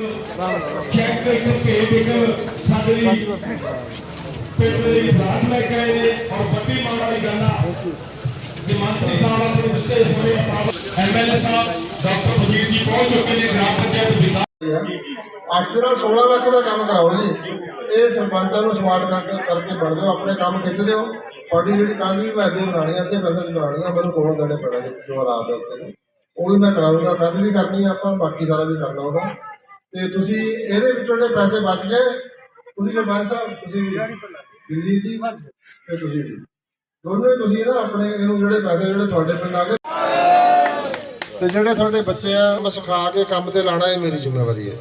Check ਇੱਕ ਭੇਡ ਇੱਕ ਪਿੰਡ ਦੇ ਲਈ ਰਾਤ ਲੈ ਕੇ ਆਏ ਨੇ ਔਰ ਵੱਡੀ ਮੰਗ ਵਾਲੀ ਗੱਲ ਆ ਕਿ ਮੰਤਰੀ ਸਾਹਿਬ ਆਪਣੇ ਦਿੱਤੇ ਸਮੇਂ ਮੁਤਾਬਕ ਐਮਐਲਏ ਸਾਹਿਬ ਡਾਕਟਰ ਬਲਜੀਤ ਜੀ ਪਹੁੰਚ ਚੁੱਕੇ ਨੇ ਗ੍ਰਾਮ ਪੰਚਾਇਤ ਵਿਦਾ ਅੱਠ ਦੇ ਨਾਲ 16 ਲੱਖ ਦਾ ਕੰਮ ਕਰਾਓ ਜੀ। ਇਹ ਸਰਪੰਚਾਂ ਨੂੰ ਸਮਾਰਟ ਕਰਕੇ ਕਰਕੇ ਬਣ ਜਾਓ, ਆਪਣੇ ਕੰਮ ਖਿੱਚ ਦਿਓ। ਤੁਹਾਡੀ ਜਿਹੜੀ ਕੱਲ ਵੀ ਮੈਂ ਅੱਗੇ ਬਣਾਣੀ ਆ ਤੇ ਮੈਸੇਜ ਬਣਾਣੀ ਆ, ਮੈਨੂੰ ਕੋਲੋਂ ਦੇਣੇ ਪੈਣਾ ਜੋ ਰਾਤ ਦੇ ਉੱਤੇ ਉਹ ਵੀ ਮੈਂ ਕਰਾਉਂਗਾ ਕੱਲ ਵੀ ਕਰਨੀ ਆ ਆਪਾਂ, ਬਾਕੀ ਸਾਰਾ ਵੀ ਕਰਨਾ ਉਹਦਾ। ਤੇ ਤੁਸੀਂ ਇਹਦੇ ਵਿੱਚੋਂ ਜਿਹੜੇ ਪੈਸੇ ਬਚ ਗਏ ਤੁਸੀਂ ਸਰਪੰਚ ਸਾਹਿਬ ਤੁਸੀਂ ਵੀ ਦਿੱਲੀ ਜੀ ਤੇ ਤੁਸੀਂ ਵੀ। ਦੋਨੇ ਤੁਸੀਂ ਨਾ ਆਪਣੇ ਇਹਨੂੰ ਜਿਹੜੇ ਪੈਸੇ ਜਿਹੜੇ ਤੁਹਾਡੇ ਪਿੰਡ ਆ ਗਏ। ਤੇ ਜਿਹੜੇ ਤੁਹਾਡੇ ਬੱਚੇ ਆ ਮੈਂ ਸਿਖਾ ਕੇ ਕੰਮ ਤੇ ਲਾਣਾ ਇਹ ਮੇਰੀ ਜ਼ਿੰਮੇਵਾਰੀ ਹੈ।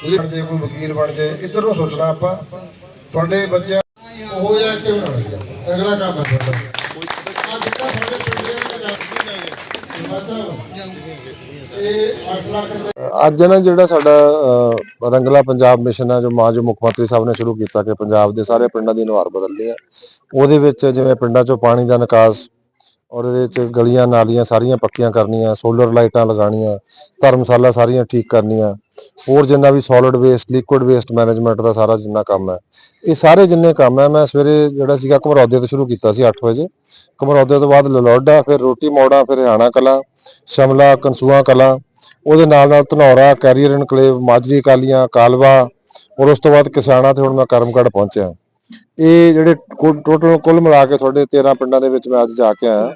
ਤੁਸੀਂ ਜੇ ਕੋਈ ਵਕੀਲ ਬਣ ਜੇ ਇੱਧਰ ਨੂੰ ਸੋਚਣਾ ਆਪਾਂ। ਤੁਹਾਡੇ ਬੱਚੇ ਉਹ ਜਾਂ ਇੱਥੇ ਬਣਾਉਣਾ ਅਗਲਾ ਕੰਮ ਹੈ ਤੁਹਾਡਾ। ਅੱਜ ਨਾ ਜਿਹੜਾ ਸਾਡਾ ਰੰਗਲਾ ਪੰਜਾਬ ਮਿਸ਼ਨ ਹੈ ਜੋ ਮਾਨਯੋਗ ਮੁੱਖ ਮੰਤਰੀ ਸਾਹਿਬ ਨੇ ਸ਼ੁਰੂ ਕੀਤਾ ਕਿ ਪੰਜਾਬ ਦੇ ਸਾਰੇ ਪਿੰਡਾਂ ਦੀ ਨੁਹਾਰ ਬਦਲਣੀ ਆ। ਉਹਦੇ ਵਿੱਚ ਜਿਵੇਂ ਪਿੰਡਾਂ 'ਚੋਂ ਪਾਣੀ ਦਾ ਨਿਕਾਸ ਔਰ ਇਹਦੇ 'ਚ ਗਲੀਆਂ, ਨਾਲੀਆਂ ਸਾਰੀਆਂ ਪੱਕੀਆਂ ਕਰਨੀਆਂ ਸੋਲਰ ਲਾਈਟਾਂ ਲਗਾਉਣੀਆਂ, ਧਰਮਸ਼ਾਲਾ ਸਾਰੀਆਂ ਠੀਕ ਕਰਨੀਆਂ। ਹੋਰ ਜਿੰਨਾ ਵੀ solid waste liquid waste management ਦਾ ਸਾਰਾ ਜਿੰਨਾ ਕੰਮ ਹੈ, ਇਹ ਸਾਰੇ ਜਿੰਨੇ ਕੰਮ ਹੈ, ਮੈਂ ਸਵੇਰੇ ਜਿਹੜਾ ਸੀਗਾ ਘਮਰੌਦੇ ਤੋਂ ਸ਼ੁਰੂ ਕੀਤਾ ਸੀ 8 ਵਜੇ। ਘਮਰੌਦੇ ਤੋਂ ਬਾਅਦ ਲਲੋਡਾ, ਫਿਰ ਰੋਟੀ ਮੋੜਾ, ਫਿਰ ਹਰਿਆਣਾ ਕਲਾ, ਸ਼ਮਲਾ, ਕਨਸੂਆ ਕਲਾ, ਉਹਦੇ ਨਾਲ ਨਾਲ ਧਨੌਰਾ, ਕੈਰੀਅਰ ਇਨਕਲੇਵ, ਮਾਜਰੀ ਕਾਲੀਆਂ ਕਾਲਵਾ, ਔਰ ਉਸ ਤੋਂ ਬਾਅਦ ਕਿਸਾਨਾ ਤੇ ਹੁਣ ਮੈਂ ਕਰਮਗੜ ਪਹੁੰਚਿਆ। ਇਹ ਜਿਹੜੇ ਟੋਟਲ ਕੁੱਲ ਮਿਲਾ ਕੇ ਤੁਹਾਡੇ 13 ਪਿੰਡਾਂ ਦੇ ਵਿੱਚ ਮੈਂ ਅੱਜ ਜਾ ਕੇ ਆਇਆ।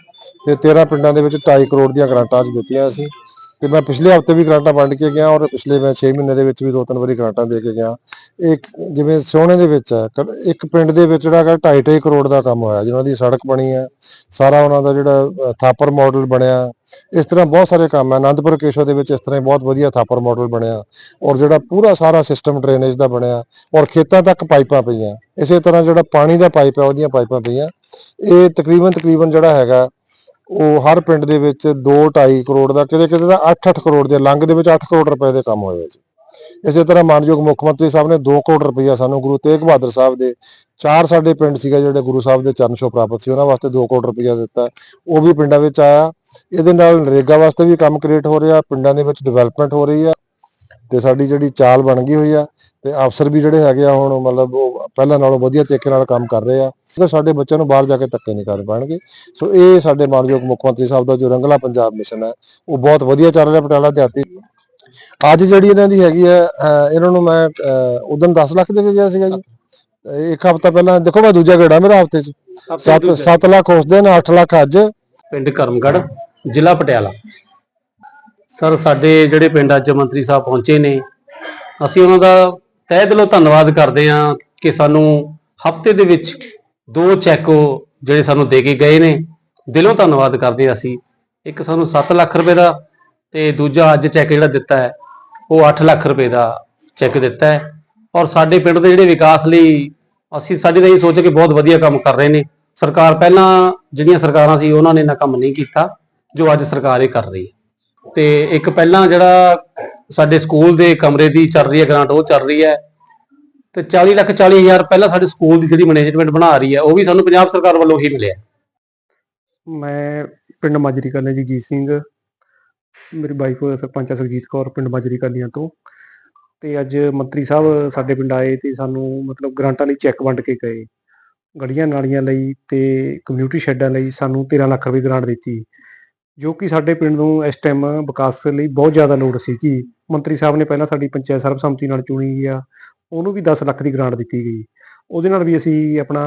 ਤੇ 13 ਪਿੰਡਾਂ ਦੇ ਵਿੱਚ 2.5 ਕਰੋੜ ਦੀਆਂ ਗ੍ਰਾਂਟਾਂ ਅੱਜ ਦਿੱਤੀਆਂ ਅਸੀਂ। ਤੇ ਮੈਂ ਪਿਛਲੇ ਹਫ਼ਤੇ ਵੀ ਗ੍ਰਾਂਟਾਂ ਵੰਡ ਕੇ ਗਿਆ ਔਰ ਪਿਛਲੇ ਮੈਂ 6 ਮਹੀਨੇ ਦੇ ਵਿੱਚ ਵੀ ਦੋ ਤਿੰਨ ਵਾਰੀ ਗ੍ਰਾਂਟਾਂ ਦੇ ਕੇ ਗਿਆ। ਇੱਕ ਜਿਵੇਂ ਸੋਹਣੇ ਦੇ ਵਿੱਚ ਹੈ ਕ- ਇੱਕ ਪਿੰਡ ਦੇ ਵਿੱਚ ਜਿਹੜਾ ਹੈਗਾ 2.5 ਕਰੋੜ ਦਾ ਕੰਮ ਹੋਇਆ, ਜਿਨ੍ਹਾਂ ਦੀ ਸੜਕ ਬਣੀ ਹੈ, ਸਾਰਾ ਉਹਨਾਂ ਦਾ ਜਿਹੜਾ ਥਾਪਰ ਮਾਡਲ ਬਣਿਆ। ਇਸ ਤਰ੍ਹਾਂ ਬਹੁਤ ਸਾਰੇ ਕੰਮ ਹੈ ਆਨੰਦਪੁਰ ਕੇਸ਼ੋ ਦੇ ਵਿੱਚ ਇਸ ਤਰ੍ਹਾਂ ਹੀ ਬਹੁਤ ਵਧੀਆ ਥਾਪਰ ਮਾਡਲ ਬਣਿਆ ਔਰ ਜਿਹੜਾ ਪੂਰਾ ਸਾਰਾ ਸਿਸਟਮ ਡਰੇਨੇਜ ਦਾ ਬਣਿਆ ਔਰ ਖੇਤਾਂ ਤੱਕ ਪਾਈਪਾਂ ਪਈਆਂ। ਇਸੇ ਤਰ੍ਹਾਂ ਜਿਹੜਾ ਪਾਣੀ ਦਾ ਪਾਈਪ ਹੈ, ਉਹਦੀਆਂ ਪਾਈਪਾਂ ਪਈਆਂ। ਇਹ ਤਕਰੀਬਨ ਤਕਰੀਬਨ ਜਿਹੜਾ ਹੈਗਾ ਉਹ ਹਰ ਪਿੰਡ ਦੇ ਵਿੱਚ 2.5 ਕਰੋੜ ਦਾ, ਕਿਤੇ ਕਿਤੇ ਦਾ 8-8 ਕਰੋੜ ਦੇ ਲੰਗ ਦੇ ਵਿੱਚ 8 ਕਰੋੜ ਰੁਪਏ ਦੇ ਕੰਮ ਹੋਏ ਜੀ। ਇਸੇ ਤਰ੍ਹਾਂ ਮਾਨਯੋਗ ਮੁੱਖ ਮੰਤਰੀ ਸਾਹਿਬ ਨੇ 2 ਕਰੋੜ ਰੁਪਈਆ ਸਾਨੂੰ ਗੁਰੂ ਤੇਗ ਬਹਾਦਰ ਸਾਹਿਬ ਦੇ ਚਾਰ ਸਾਡੇ ਪਿੰਡ ਸੀਗਾ ਜਿਹੜੇ ਗੁਰੂ ਸਾਹਿਬ ਦੇ ਚਰਨ ਛੋਹ ਪ੍ਰਾਪਤ ਸੀ, ਉਹਨਾਂ ਵਾਸਤੇ 2 ਕਰੋੜ ਰੁਪਈਆ ਦਿੱਤਾ। ਉਹ ਵੀ ਪਿੰਡਾਂ ਵਿੱਚ ਆਇਆ। ਇਹਦੇ ਨਾਲ ਨਰੇਗਾ ਵਾਸਤੇ ਵੀ ਕੰਮ ਕ੍ਰੀਏਟ ਹੋ ਰਿਹਾ, ਪਿੰਡਾਂ ਦੇ ਵਿੱਚ ਡਿਵੈਲਪਮੈਂਟ ਹੋ ਰਹੀ ਆ। ਤੇ ਸਾਡੀ ਜਿਹੜੀ ਚਾਲ ਬਣ ਗਈ ਹੋਈ ਆ ਤੇ ਅਫਸਰ ਵੀ ਜਿਹੜੇ ਹੈਗੇ ਆ ਹੁਣ ਮਤਲਬ ਉਹ ਪਹਿਲਾਂ ਨਾਲੋਂ ਵਧੀਆ ਤਰੀਕੇ ਨਾਲ ਕੰਮ ਕਰ ਰਹੇ ਆ ਕਿਉਂਕਿ ਸਾਡੇ ਬੱਚਿਆਂ ਨੂੰ ਬਾਹਰ ਜਾ ਕੇ ਧੱਕੇ ਨਹੀਂ ਕਰ ਪਾਣਗੇ। ਸੋ ਇਹ ਸਾਡੇ ਮਾਨਯੋਗ ਮੁੱਖ ਮੰਤਰੀ ਸਾਹਿਬ ਦਾ ਜੋ ਰੰਗਲਾ ਪੰਜਾਬ ਮਿਸ਼ਨ ਹੈ ਉਹ ਬਹੁਤ ਵਧੀਆ ਚੱਲ ਰਿਹਾ ਪਟਿਆਲਾ ਦਿਹਾਤੀ। ਅੱਜ ਜਿਹੜੀ ਇਹਨਾਂ ਦੀ ਹੈਗੀ ਹੈ ਅਹ ਇਹਨਾਂ ਨੂੰ ਮੈਂ ਉਦੋਂ 10 ਲੱਖ ਦੇ ਕੇ ਗਿਆ ਸੀਗਾ ਜੀ। ਇੱਕ ਹਫ਼ਤਾ ਪਹਿਲਾਂ ਦੇਖੋ ਮੈਂ ਦੂਜਾ ਗੇੜਾ ਮੇਰਾ ਹਫ਼ਤੇ 'ਚ। 7 7 ਲੱਖ ਉਸ ਦਿਨ 8 ਲੱਖ ਅੱਜ। ਪਿੰਡ ਕਰਮਗੜ ਜ਼ਿਲ੍ਹਾ ਪਟਿਆਲਾ। ਸਰ, ਸਾਡੇ ਜਿਹੜੇ ਪਿੰਡ ਅੱਜ ਮੰਤਰੀ ਸਾਹਿਬ ਪਹੁੰਚੇ ਨੇ, ਅਸੀਂ ਉਹਨਾਂ ਦਾ ਤਹਿ ਦਿਲੋਂ ਧੰਨਵਾਦ ਕਰਦੇ ਹਾਂ ਕਿ ਸਾਨੂੰ ਹਫ਼ਤੇ ਦੇ ਵਿੱਚ ਦੋ ਚੈੱਕ ਜਿਹੜੇ ਸਾਨੂੰ ਦੇ ਕੇ ਗਏ ਨੇ। ਦਿਲੋਂ ਧੰਨਵਾਦ ਕਰਦੇ ਹਾਂ ਅਸੀਂ। ਇੱਕ ਸਾਨੂੰ 7 ਲੱਖ ਰੁਪਏ ਦਾ ਤੇ ਦੂਜਾ ਅੱਜ ਚੈੱਕ ਜਿਹੜਾ ਦਿੱਤਾ ਹੈ, ਉਹ 8 ਲੱਖ ਰੁਪਏ ਦਾ ਚੈੱਕ ਦਿੱਤਾ ਹੈ। ਔਰ ਸਾਡੇ ਪਿੰਡ ਦੇ ਜਿਹੜੇ ਵਿਕਾਸ ਲਈ ਅਸੀਂ, ਸਾਡੀ ਤਾਂ ਇਹ ਸੋਚ ਹੈ ਕਿ ਬਹੁਤ ਵਧੀਆ ਕੰਮ ਕਰ ਰਹੇ ਨੇ। ਸਰਕਾਰ ਪਹਿਲਾਂ, ਜਿਹੜੀਆਂ ਸਰਕਾਰਾਂ ਸੀ, ਉਹਨਾਂ ਨੇ ਇੰਨਾ ਕੰਮ ਨਹੀਂ ਕੀਤਾ, ਜੋ ਅੱਜ ਸਰਕਾਰ ਇਹ ਕਰ ਰਹੀ ਹੈ। ਤੇ ਇੱਕ ਪਹਿਲਾਂ ਜਿਹੜਾ ਸਾਡੇ ਸਕੂਲ ਦੇ ਕਮਰੇ ਦੀ ਚੱਲ ਰਹੀ ਹੈ ਗ੍ਰਾਂਟ ਉਹ ਚੱਲ ਰਹੀ ਹੈ। ਤੇ 40 ਲੱਖ 40 ਹਜ਼ਾਰ ਪਹਿਲਾਂ ਸਾਡੇ ਸਕੂਲ ਦੀ ਜਿਹੜੀ ਮੈਨੇਜਮੈਂਟ ਬਣਾ ਰਹੀ ਹੈ, ਉਹ ਵੀ ਸਾਨੂੰ ਪੰਜਾਬ ਸਰਕਾਰ ਵੱਲੋਂ ਹੀ ਮਿਲਿਆ। ਮੈਂ ਪਿੰਡ ਮਾਜਰੀ ਕਲਾਂ ਜੀ ਜੀਤ ਸਿੰਘ, ਮੇਰੀ ਵਾਈਫ ਸਰਪੰਚ ਆ ਸਰਜੀਤ ਕੌਰ ਪਿੰਡ ਮਾਜਰੀ ਕਲੀਆਂ ਤੋਂ। ਤੇ ਅੱਜ ਮੰਤਰੀ ਸਾਹਿਬ ਸਾਡੇ ਪਿੰਡ ਆਏ ਤੇ ਸਾਨੂੰ ਮਤਲਬ ਗ੍ਰਾਂਟਾਂ ਲਈ ਚੈੱਕ ਵੰਡ ਕੇ ਗਏ। ਗਲੀਆਂ ਨਾਲੀਆਂ ਲਈ ਤੇ ਕਮਿਊਨਿਟੀ ਸ਼ੈੱਡਾਂ ਲਈ ਸਾਨੂੰ 13 ਲੱਖ ਰੁਪਏ ਗ੍ਰਾਂਟ ਦਿੱਤੀ। ਜੋ ਕਿ ਸਾਡੇ ਪਿੰਡ ਨੂੰ ਇਸ ਟਾਈਮ ਵਿਕਾਸ ਲਈ ਬਹੁਤ ਜ਼ਿਆਦਾ ਲੋੜ ਸੀ ਕਿ ਮੰਤਰੀ ਸਾਹਿਬ ਨੇ ਪਹਿਲਾਂ ਸਾਡੀ ਪੰਚਾਇਤ ਸਰਬਸੰਮਤੀ ਨਾਲ ਚੁਣੀ ਆ, ਉਹਨੂੰ ਵੀ 10 ਲੱਖ ਦੀ ਗ੍ਰਾਂਟ ਦਿੱਤੀ ਗਈ। ਉਹਦੇ ਨਾਲ ਵੀ ਅਸੀਂ ਆਪਣਾ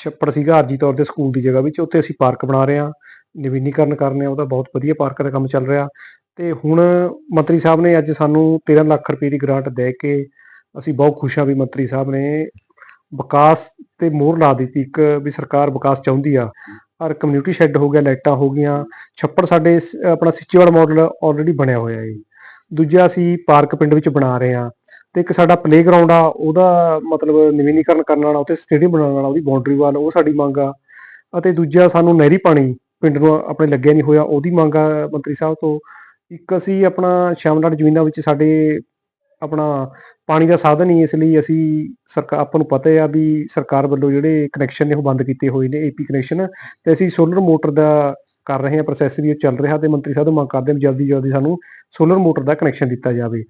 ਛੱਪੜ ਸੀਗਾ, ਆਰਜੀ ਤੌਰ ਤੇ ਸਕੂਲ ਦੀ ਜਗ੍ਹਾ ਵਿੱਚ, ਉੱਥੇ ਅਸੀਂ ਪਾਰਕ ਬਣਾ ਰਹੇ ਹਾਂ, ਨਵੀਨੀਕਰਨ ਕਰ ਰਹੇ ਹਾਂ, ਉਹਦਾ ਬਹੁਤ ਵਧੀਆ ਪਾਰਕ ਦਾ ਕੰਮ ਚੱਲ ਰਿਹਾ। ਤੇ ਹੁਣ ਮੰਤਰੀ ਸਾਹਿਬ ਨੇ ਅੱਜ ਸਾਨੂੰ 13 ਲੱਖ ਰੁਪਏ ਦੀ ਗ੍ਰਾਂਟ ਦੇ ਕੇ ਅਸੀਂ ਬਹੁਤ ਖੁਸ਼ ਹਾਂ ਵੀ ਮੰਤਰੀ ਸਾਹਿਬ ਨੇ ਵਿਕਾਸ ਤੇ ਮੋਹਰ ਲਾ ਦਿੱਤੀ ਇੱਕ, ਵੀ ਸਰਕਾਰ ਵਿਕਾਸ ਚਾਹੁੰਦੀ ਆ। ਔਰ ਕਮਿਊਨਿਟੀ ਸ਼ੈੱਡ ਹੋ ਗਿਆ, ਲਾਈਟਾਂ ਹੋ ਗਈਆਂ, ਛੱਪੜ ਸਾਡੇ ਸ- ਆਪਣਾ ਸਿੱਚੇਵਾਲ ਮਾਡਲ ਆਲਰੇਡੀ ਬਣਿਆ ਹੋਇਆ ਹੈ ਦੂਜਾ ਅਸੀਂ ਪਾਰਕ ਪਿੰਡ ਵਿੱਚ ਬਣਾ ਰਹੇ ਹਾਂ ਤੇ ਇੱਕ ਸਾਡਾ ਪਲੇਗਰਾਉਂਡ ਆ, ਉਹਦਾ ਮਤਲਬ ਨਵੀਨੀਕਰਨ ਕਰਨ ਵਾਲਾ, ਉੱਥੇ ਸਟੇਡੀਅਮ ਬਣਾਉਣ ਵਾਲਾ, ਉਹਦੀ ਬਾਉਂਡਰੀ ਵਾਲ ਉਹ ਸਾਡੀ ਮੰਗ ਆ। ਅਤੇ ਦੂਜਾ ਸਾਨੂੰ ਨਹਿਰੀ ਪਾਣੀ ਪਿੰਡ ਨੂੰ ਆਪਣੇ ਲੱਗਿਆ ਨਹੀਂ ਹੋਇਆ, ਉਹਦੀ ਮੰਗ ਆ ਮੰਤਰੀ ਸਾਹਿਬ ਤੋਂ। ਇੱਕ ਅਸੀਂ ਆਪਣਾ ਸ਼ਾਮਲਾਟ ਜ਼ਮੀਨਾਂ ਵਿੱਚ ਸਾਡੇ ਆਪਣਾ ਪਾਣੀ ਦਾ ਸਾਧਨ ਹੀ ਇਸ ਲਈ ਅਸੀਂ ਸਰਕਾਰ ਆਪਾਂ ਨੂੰ ਪਤਾ ਆ ਵੀ ਸਰਕਾਰ ਵੱਲੋਂ ਜਿਹੜੇ ਕਨੈਕਸ਼ਨ ਨੇ ਉਹ ਬੰਦ ਕੀਤੇ ਹੋਏ ਨੇ ਏਪੀ ਕਨੈਕਸ਼ਨ ਤੇ ਅਸੀਂ ਸੋਲਰ ਮੋਟਰ ਦਾ ਕਰ ਰਹੇ ਹਾਂ ਪ੍ਰੋਸੈਸ ਵੀ, ਉਹ ਚੱਲ ਰਿਹਾ ਤੇ ਮੰਤਰੀ ਸਾਹਿਬ ਤੋਂ ਮੰਗ ਕਰਦੇ ਹਾਂ ਵੀ ਜਲਦੀ ਜਲਦੀ ਸਾਨੂੰ ਸੋਲਰ ਮੋਟਰ ਦਾ ਕਨੈਕਸ਼ਨ ਦਿੱਤਾ ਜਾਵੇ।